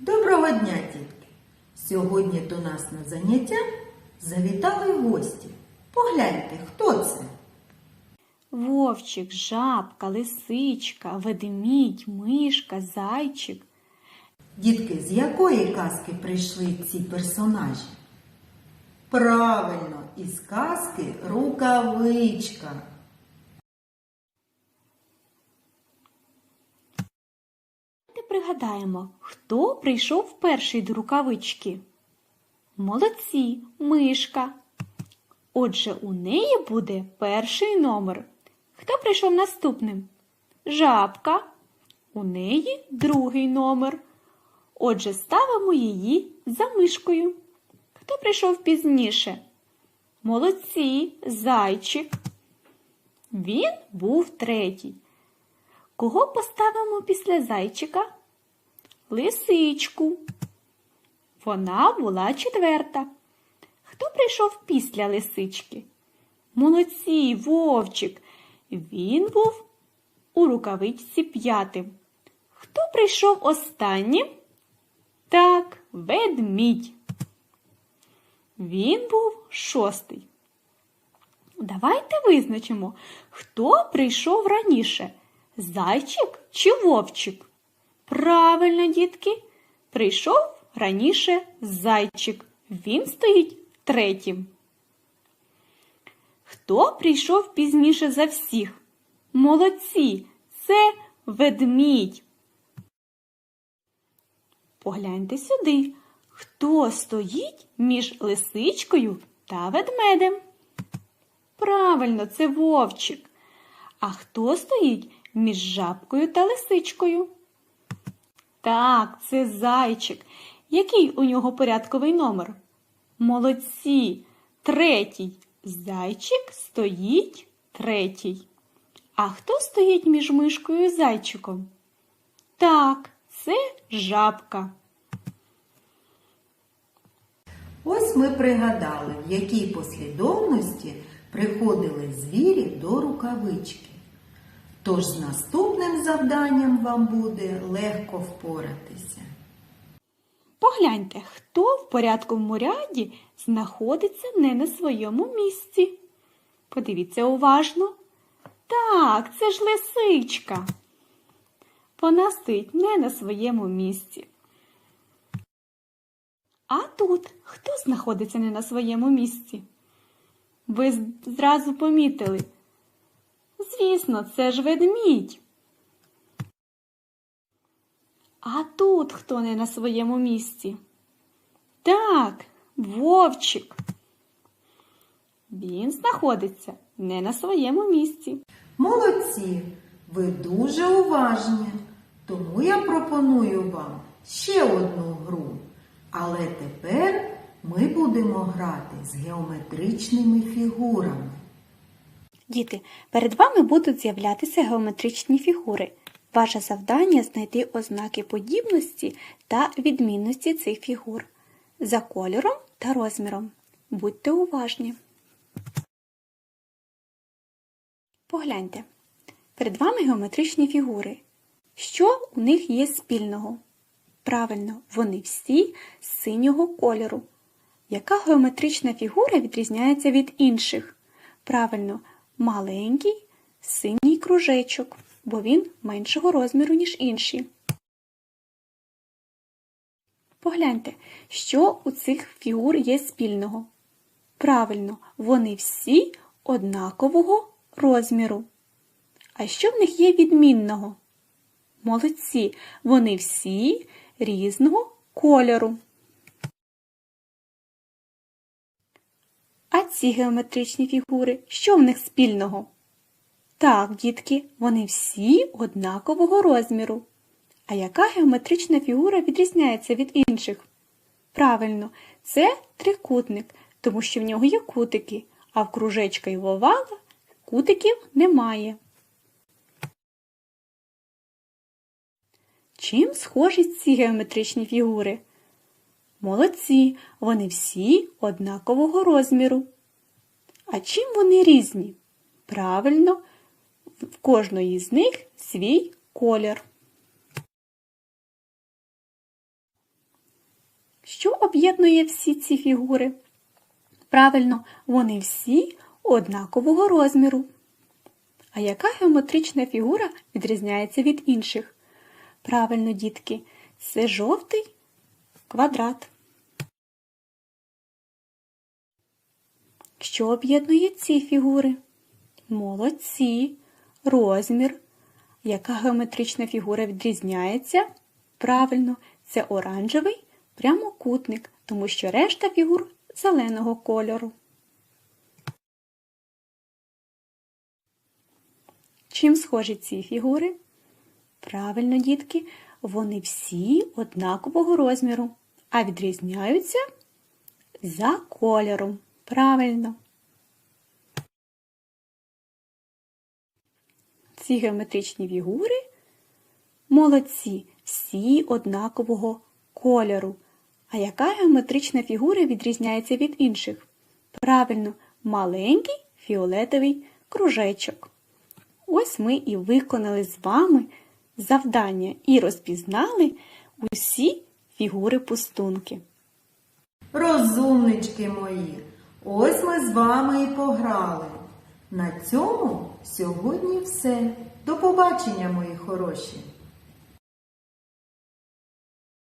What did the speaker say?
Доброго дня, дітки! Сьогодні до нас на заняття завітали гості. Погляньте, хто це? Вовчик, жабка, лисичка, ведмідь, мишка, зайчик. Дітки, з якої казки прийшли ці персонажі? Правильно, із казки рукавичка. Давайте пригадаємо, хто прийшов перший до рукавички. Молодці, мишка. Отже, у неї буде перший номер. Хто прийшов наступним? Жабка. У неї другий номер. Отже, ставимо її за мишкою. Хто прийшов пізніше? Молодці, зайчик. Він був третій. Кого поставимо після зайчика? Лисичку. Вона була четверта. Хто прийшов після лисички? Молодці, вовчик. Він був у рукавичці п'ятим. Хто прийшов останнім? Так, ведмідь. Він був шостий. Давайте визначимо, хто прийшов раніше. Зайчик чи вовчик? Правильно, дітки, прийшов раніше зайчик. Він стоїть третім. Хто прийшов пізніше за всіх? Молодці, це ведмідь. Погляньте сюди, хто стоїть між лисичкою та ведмедем? Правильно, це вовчик. А хто стоїть між жабкою та лисичкою? Так, це зайчик. Який у нього порядковий номер? Молодці. Третій. Зайчик стоїть третій. А хто стоїть між мишкою і зайчиком? Так, це жабка. Ось ми пригадали, в якій послідовності приходили звірі до рукавички. Тож з наступним завданням вам буде легко впоратися. Погляньте, хто в порядковому ряді знаходиться не на своєму місці. Подивіться уважно. Так, це ж лисичка. Вона стоїть не на своєму місці. А тут хто знаходиться не на своєму місці? Ви зразу помітили. Звісно, це ж ведмідь. А тут хто не на своєму місці? Так, вовчик. Він знаходиться не на своєму місці. Молодці! Ви дуже уважні. Тому я пропоную вам ще одну гру. Але тепер ми будемо грати з геометричними фігурами. Діти, перед вами будуть з'являтися геометричні фігури. Ваше завдання знайти ознаки подібності та відмінності цих фігур за кольором та розміром. Будьте уважні. Погляньте. Перед вами геометричні фігури. Що у них є спільного? Правильно, вони всі з синього кольору. Яка геометрична фігура відрізняється від інших? Правильно, маленький синій кружечок, бо він меншого розміру, ніж інші. Погляньте, що у цих фігур є спільного. Правильно, вони всі однакового розміру. А що в них є відмінного? Молодці, вони всі різного кольору. А ці геометричні фігури, що в них спільного? Так, дітки, вони всі однакового розміру. А яка геометрична фігура відрізняється від інших? Правильно, це трикутник, тому що в нього є кутики, а в кружечка і в овала кутиків немає. Чим схожі ці геометричні фігури? Молодці, вони всі однакового розміру. А чим вони різні? Правильно, в кожної з них свій колір. що об'єднує всі ці фігури? Правильно, вони всі однакового розміру. А яка геометрична фігура відрізняється від інших? Правильно, дітки, це жовтий квадрат. Що об'єднує ці фігури? Молодці, розмір. Яка геометрична фігура відрізняється? Правильно, це оранжевий прямокутник, тому що решта фігур зеленого кольору. Чим схожі ці фігури? Правильно, дітки, вони всі однакового розміру, а відрізняються за кольором. Правильно. Ці геометричні фігури молодці, всі однакового кольору. А яка геометрична фігура відрізняється від інших? Правильно, маленький фіолетовий кружечок. Ось ми і виконали з вами завдання і розпізнали усі фігури пустунки. Розумнички мої, ось ми з вами і пограли. На цьому сьогодні все. До побачення, мої хороші!